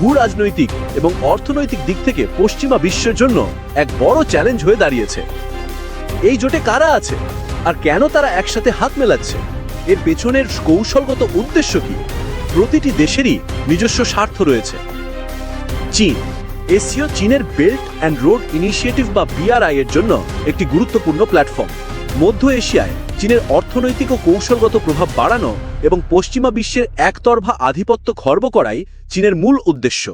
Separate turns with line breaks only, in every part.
ভূ রাজনৈতিক এবং অর্থনৈতিক দিক থেকে পশ্চিমা বিশ্বের জন্য এক বড় চ্যালেঞ্জ হয়ে দাঁড়িয়েছে। এই জোটে কারা আছে? আর কেন তারা একসাথে হাত মেলাচ্ছে? এর পেছনের কৌশলগত উদ্দেশ্য কি? প্রতিটি দেশেরই নিজস্ব স্বার্থ রয়েছে। চীন। এসিও চীনের বেল্ট অ্যান্ড রোড ইনিশিয়েটিভ বা বিআরআই এর জন্য একটি গুরুত্বপূর্ণ প্ল্যাটফর্ম। মধ্য এশিয়ায় চীনের অর্থনৈতিক ও কৌশলগত প্রভাব বাড়ানো এবং পশ্চিমা বিশ্বের একতরফা আধিপত্য খর্ব করাই চীনের মূল উদ্দেশ্য।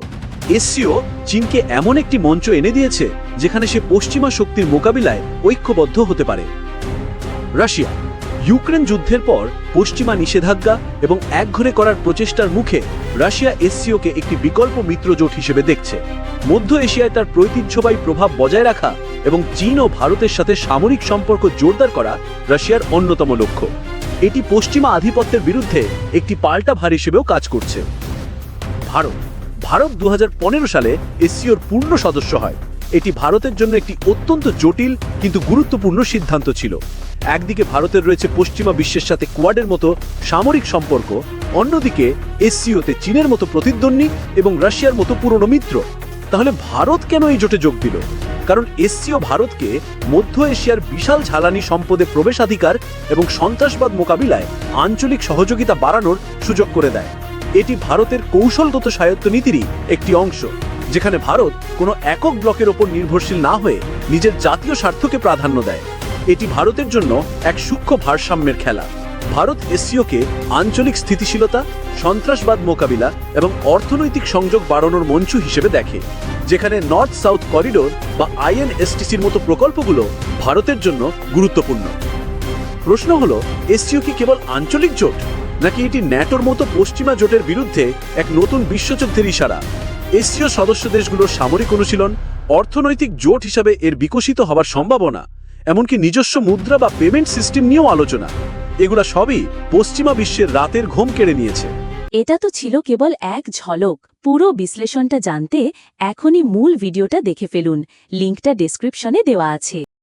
এসিও চীনকে এমন একটি মঞ্চ এনে দিয়েছে, যেখানে সে পশ্চিমা শক্তির মোকাবিলায় ঐক্যবদ্ধ হতে পারে। রাশিয়া, ইউক্রেন যুদ্ধের পর পশ্চিমা নিষেধাজ্ঞা এবং একঘরে করার প্রচেষ্টার মুখে রাশিয়া এসসিওকে একটি বিকল্প মিত্রজোট হিসেবে দেখছে। মধ্য এশিয়ায় তার ঐতিহ্যবাহী প্রভাব বজায় রাখা এবং চীন ও ভারতের সাথে সামরিক সম্পর্ক জোরদার করা রাশিয়ার অন্যতম লক্ষ্য। এটি পশ্চিমা আধিপত্যের বিরুদ্ধে একটি পাল্টা ভার হিসেবেও কাজ করছে। ভারত ভারত দু সালে এসসিওর পূর্ণ সদস্য হয়। এটি ভারতের জন্য একটি অত্যন্ত জটিল কিন্তু গুরুত্বপূর্ণ সিদ্ধান্ত ছিল। একদিকে ভারতের রয়েছে পশ্চিমা বিশ্বের সাথে কোয়াডের মতো সামরিক সম্পর্ক, অন্যদিকে এসসিওতে চীনের মতো প্রতিদ্বন্দ্বী এবং রাশিয়ার মতো পুরনো মিত্র। তাহলে ভারত কেন এই জোটে যোগ দিল? কারণ এসসিও ভারতকে মধ্য এশিয়ার বিশাল জ্বালানি সম্পদে প্রবেশাধিকার এবং সন্ত্রাসবাদ মোকাবিলায় আঞ্চলিক সহযোগিতা বাড়ানোর সুযোগ করে দেয়। এটি ভারতের কৌশলগত স্বায়ত্ত নীতিরই একটি অংশ, যেখানে ভারত কোনো একক ব্লকের ওপর নির্ভরশীল না হয়ে নিজের জাতীয় স্বার্থকে প্রাধান্য দেয়। এটি ভারতের জন্য এক সূক্ষ্ম ভারসাম্যের খেলা। ভারত এসসিওকে আঞ্চলিক স্থিতিশীলতা, সন্ত্রাসবাদ মোকাবিলা এবং অর্থনৈতিক সংযোগ বাড়ানোর মঞ্চ হিসেবে দেখে, যেখানে নর্থ সাউথ করিডোর বা আইএনএসটিসির মতো প্রকল্পগুলো ভারতের জন্য গুরুত্বপূর্ণ। প্রশ্ন হলো, এসসিও কি কেবল আঞ্চলিক জোট, নাকি এটি ন্যাটোর মতো পশ্চিমা জোটের বিরুদ্ধে এক নতুন বিশ্বযুদ্ধের ইশারা? এসসিও সদস্য দেশগুলোর সামরিক অনুশীলন অর্থনৈতিক জোট হিসাবে এর বিকশিত হবার সম্ভাবনা, এমনকি নিজস্ব মুদ্রা বা পেমেন্ট সিস্টেম নিয়েও আলোচনা। এগুলা সবই পশ্চিমা বিশ্বের রাতের ঘুম কেড়ে নিয়েছে।
এটা তো ছিল কেবল এক ঝলক। পুরো বিশ্লেষণটা জানতে এখনই মূল ভিডিওটা দেখে ফেলুন। লিঙ্কটা ডেসক্রিপশনে দেওয়া আছে।